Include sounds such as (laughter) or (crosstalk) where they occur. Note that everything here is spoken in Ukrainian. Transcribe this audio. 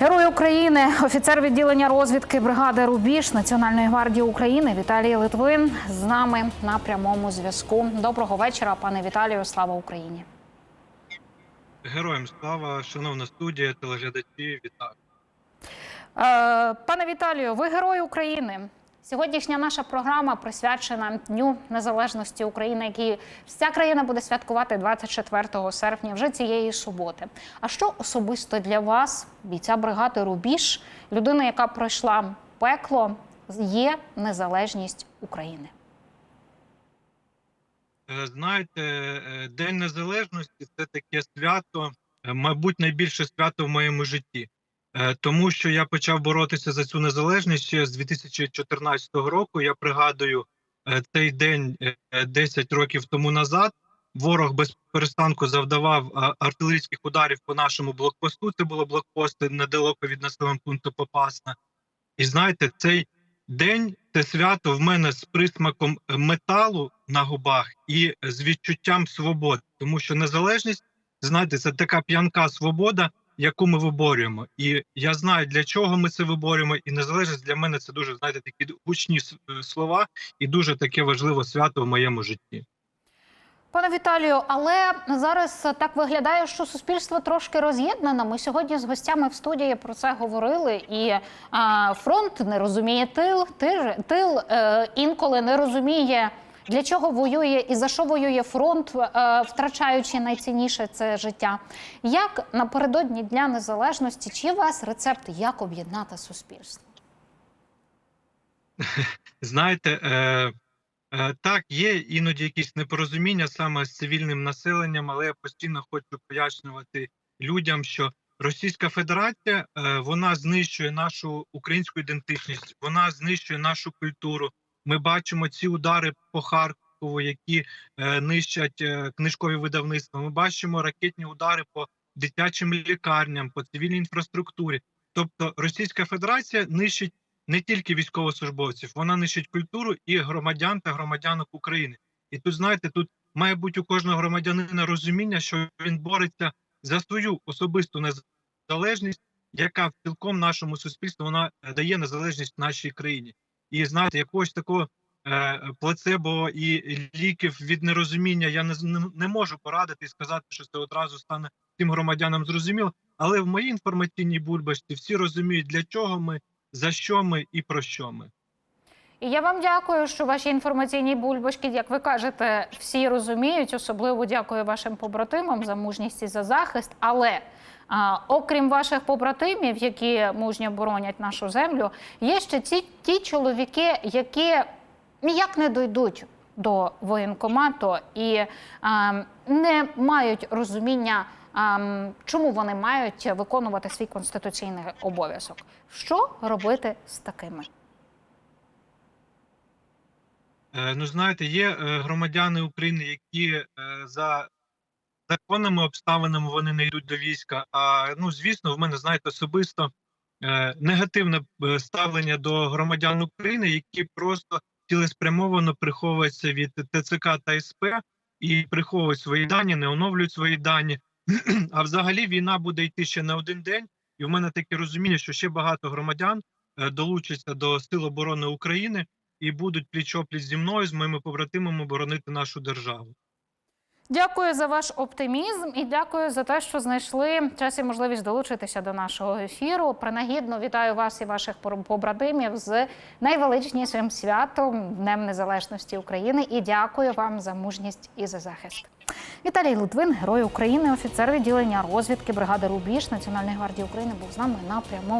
Герой України, офіцер відділення розвідки бригади Рубіж Національної гвардії України Віталій Литвин з нами на прямому зв'язку. Доброго вечора, пане Віталію. Слава Україні. Героям слава, шановна студія, телеглядачі, вітаю. Е, пане Віталію, ви герой України. Сьогоднішня наша програма присвячена Дню Незалежності України, який вся країна буде святкувати 24 серпня, вже цієї суботи. А що особисто для вас, бійця бригади Рубіж, людина, яка пройшла пекло, є незалежність України? Е, Знаєте, е, День Незалежності це таке свято, е, мабуть, найбільше свято в моєму житті. Е, Тому що я почав боротися за цю незалежність ще з 2014 року. Я пригадую е, цей день е, 10 років тому назад. Ворог без перестанку завдавав артилерійських ударів по нашому блокпосту. Це було блокпост недалеко від населеного пункту Попасна. І знаєте, цей день це свято в мене з присмаком металу на губах і з відчуттям свободи, тому що незалежність, знаєте, це така п'янка свобода, яку ми виборюємо. І я знаю, для чого ми це виборюємо, і незалежність для мене це дуже знаєте такі гучні е, слова, і дуже таке важливе свято в моєму житті. Пане Віталію, але зараз так виглядає, що суспільство трошки роз'єднане. Ми сьогодні з гостями в студії про це говорили. І а, фронт не розуміє тил, тил, тил е, інколи не розуміє. Для чого воює і за що воює фронт, е, втрачаючи найцінніше це життя? Як напередодні Дня Незалежності, чи у вас рецепт, як об'єднати суспільство? (laughs) Знаєте, е, е, так, є іноді якісь непорозуміння саме з цивільним населенням, але я постійно хочу пояснювати людям, що Російська Федерація е, вона знищує нашу українську ідентичність, вона знищує нашу культуру. Ми бачимо ці удари по Харкову, які е, нищать е, книжкові видавництва. Ми бачимо ракетні удари по дитячим лікарням, по цивільній інфраструктурі. Тобто Російська Федерація нищить не тільки військовослужбовців, вона нищить культуру і громадян та громадянок України. І тут знаєте, тут має бути у кожного громадянина розуміння, що він бореться за свою особисту незалежність, яка в цілком нашому суспільству вона е, дає незалежність нашій країні. І знаєте, якогось такого е, плацебо і ліків від нерозуміння я не, не, можу порадити і сказати, що це одразу стане тим громадянам зрозуміло. Але в моїй інформаційній бульбашці всі розуміють, для чого ми, за що ми і про що ми. І я вам дякую, що ваші інформаційні бульбашки, як ви кажете, всі розуміють. Особливо дякую вашим побратимам за мужність і за захист. Але а, окрім ваших побратимів, які мужньо боронять нашу землю, є ще ті, ті чоловіки, які ніяк не дойдуть до воєнкомату і а, не мають розуміння. Чому вони мають виконувати свій конституційний обов'язок? Що робити з такими? Е, Ну, знаєте, є е, громадяни України, які е, за законними обставинами вони не йдуть до війська. А ну, звісно, в мене знаєте особисто негативне ставлення до громадян України, які просто цілеспрямовано приховуються від ТЦК та СП і приховують свої дані, не оновлюють свої дані. (clears throat) А взагалі війна буде йти ще не один день, і в мене таке розуміння, що ще багато громадян долучаться до Сил оборони України і будуть пліч-опліч зі мною, з моїми побратимами боронити нашу державу. Дякую за ваш оптимізм і дякую за те, що знайшли час і можливість долучитися до нашого ефіру. Принагідно вітаю вас і ваших побратимів з найвеличнішим святом Днем Незалежності України і дякую вам за мужність і за захист. Віталій Литвин, герой України, офіцер відділення розвідки бригади Рубіж Національної гвардії України, був з нами на прямому.